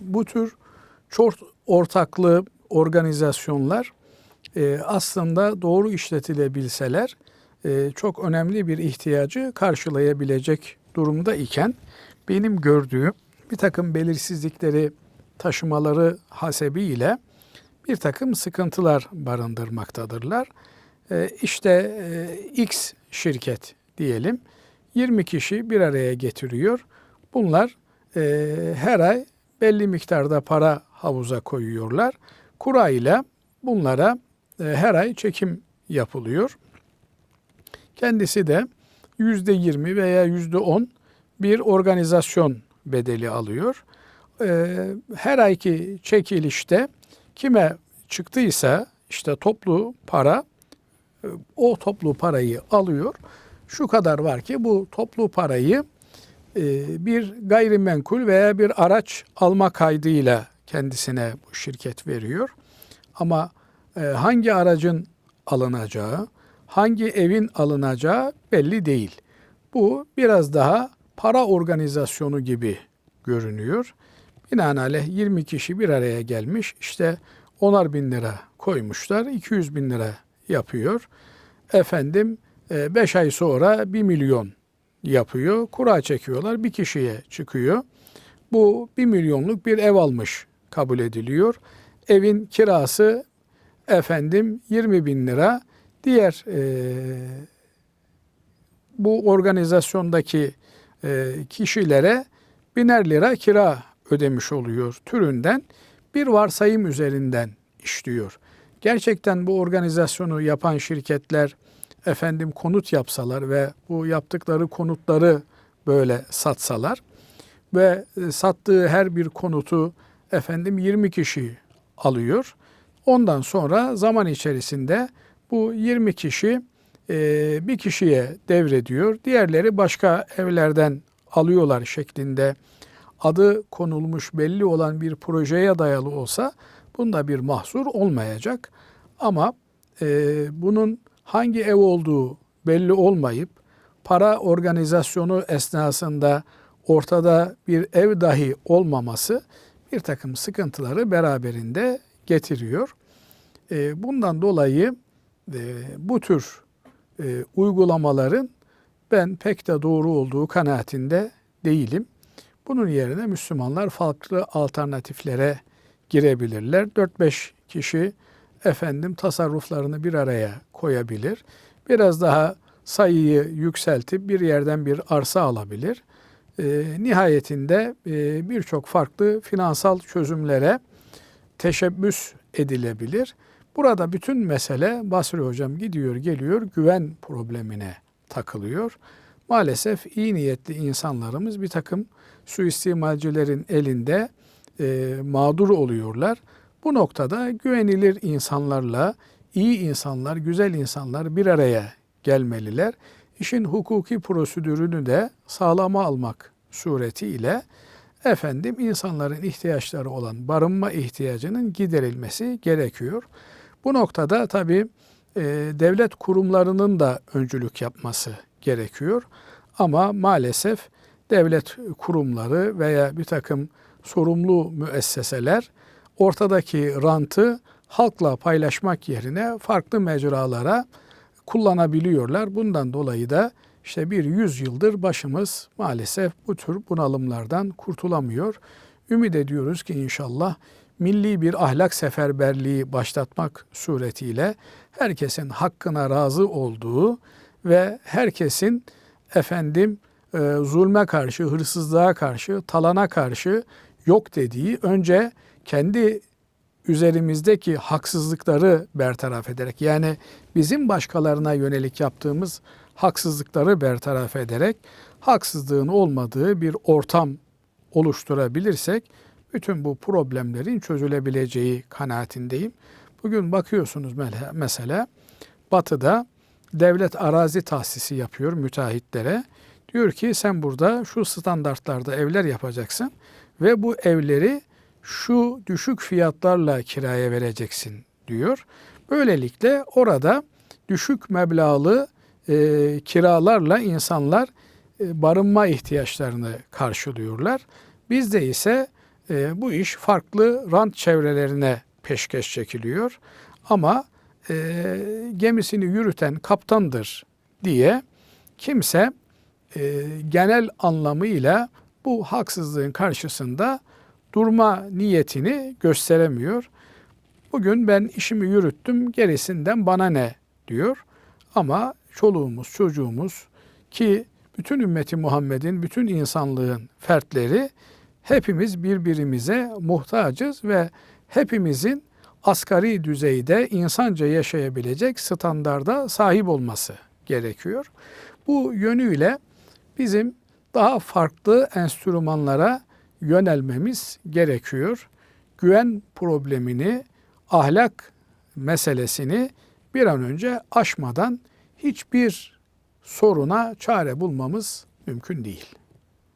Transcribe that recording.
bu tür çok ortaklı organizasyonlar e, aslında doğru işletilebilseler e, çok önemli bir ihtiyacı karşılayabilecek durumda iken benim gördüğüm bir takım belirsizlikleri taşımaları hasebiyle bir takım sıkıntılar barındırmaktadırlar. E, işte e, X şirket diyelim 20 kişi bir araya getiriyor. Bunlar e, her ay belli miktarda para havuza koyuyorlar. Kura ile bunlara e, her ay çekim yapılıyor. Kendisi de yüzde yirmi veya yüzde on bir organizasyon bedeli alıyor. E, her ayki çekilişte kime çıktıysa işte toplu para e, o toplu parayı alıyor. Şu kadar var ki bu toplu parayı bir gayrimenkul veya bir araç alma kaydıyla kendisine bu şirket veriyor. Ama e, hangi aracın alınacağı, hangi evin alınacağı belli değil. Bu biraz daha para organizasyonu gibi görünüyor. Binaenaleyh 20 kişi bir araya gelmiş işte onar bin lira koymuşlar 200 bin lira yapıyor. Efendim 5 ay sonra 1 milyon yapıyor. Kura çekiyorlar bir kişiye çıkıyor. Bu 1 milyonluk bir ev almış kabul ediliyor. Evin kirası efendim 20 bin lira. Diğer e, bu organizasyondaki e, kişilere biner lira kira ödemiş oluyor türünden bir varsayım üzerinden işliyor. Gerçekten bu organizasyonu yapan şirketler efendim konut yapsalar ve bu yaptıkları konutları böyle satsalar ve e, sattığı her bir konutu efendim 20 kişi alıyor. Ondan sonra zaman içerisinde bu 20 kişi e, bir kişiye devrediyor. Diğerleri başka evlerden alıyorlar şeklinde adı konulmuş belli olan bir projeye dayalı olsa bunda bir mahsur olmayacak. Ama e, bunun hangi ev olduğu belli olmayıp para organizasyonu esnasında ortada bir ev dahi olmaması bir takım sıkıntıları beraberinde getiriyor. E, bundan dolayı e, bu tür e, uygulamaların ben pek de doğru olduğu kanaatinde değilim. Bunun yerine Müslümanlar farklı alternatiflere girebilirler. 4-5 kişi efendim tasarruflarını bir araya koyabilir. Biraz daha sayıyı yükseltip bir yerden bir arsa alabilir. E, nihayetinde e, birçok farklı finansal çözümlere teşebbüs edilebilir. Burada bütün mesele Basri Hocam gidiyor geliyor güven problemine takılıyor. Maalesef iyi niyetli insanlarımız bir takım suistimalcilerin elinde e, mağdur oluyorlar. Bu noktada güvenilir insanlarla iyi insanlar, güzel insanlar bir araya gelmeliler. İşin hukuki prosedürünü de sağlama almak suretiyle efendim insanların ihtiyaçları olan barınma ihtiyacının giderilmesi gerekiyor. Bu noktada tabi e, devlet kurumlarının da öncülük yapması gerekiyor. Ama maalesef devlet kurumları veya bir takım sorumlu müesseseler ortadaki rantı halkla paylaşmak yerine farklı mecralara kullanabiliyorlar. Bundan dolayı da işte bir yüz yıldır başımız maalesef bu tür bunalımlardan kurtulamıyor. Ümit ediyoruz ki inşallah milli bir ahlak seferberliği başlatmak suretiyle herkesin hakkına razı olduğu ve herkesin efendim e, zulme karşı, hırsızlığa karşı, talana karşı yok dediği önce kendi üzerimizdeki haksızlıkları bertaraf ederek yani bizim başkalarına yönelik yaptığımız haksızlıkları bertaraf ederek haksızlığın olmadığı bir ortam oluşturabilirsek bütün bu problemlerin çözülebileceği kanaatindeyim. Bugün bakıyorsunuz mesela batıda devlet arazi tahsisi yapıyor müteahhitlere. Diyor ki sen burada şu standartlarda evler yapacaksın ve bu evleri şu düşük fiyatlarla kiraya vereceksin diyor. Böylelikle orada düşük meblağlı e, kiralarla insanlar e, barınma ihtiyaçlarını karşılıyorlar. Bizde ise e, bu iş farklı rant çevrelerine peşkeş çekiliyor. Ama e, gemisini yürüten kaptandır diye kimse e, genel anlamıyla bu haksızlığın karşısında durma niyetini gösteremiyor. Bugün ben işimi yürüttüm, gerisinden bana ne diyor. Ama çoluğumuz, çocuğumuz ki bütün ümmeti Muhammed'in, bütün insanlığın fertleri hepimiz birbirimize muhtacız ve hepimizin asgari düzeyde insanca yaşayabilecek standarda sahip olması gerekiyor. Bu yönüyle bizim daha farklı enstrümanlara yönelmemiz gerekiyor. Güven problemini, ahlak meselesini bir an önce aşmadan hiçbir soruna çare bulmamız mümkün değil.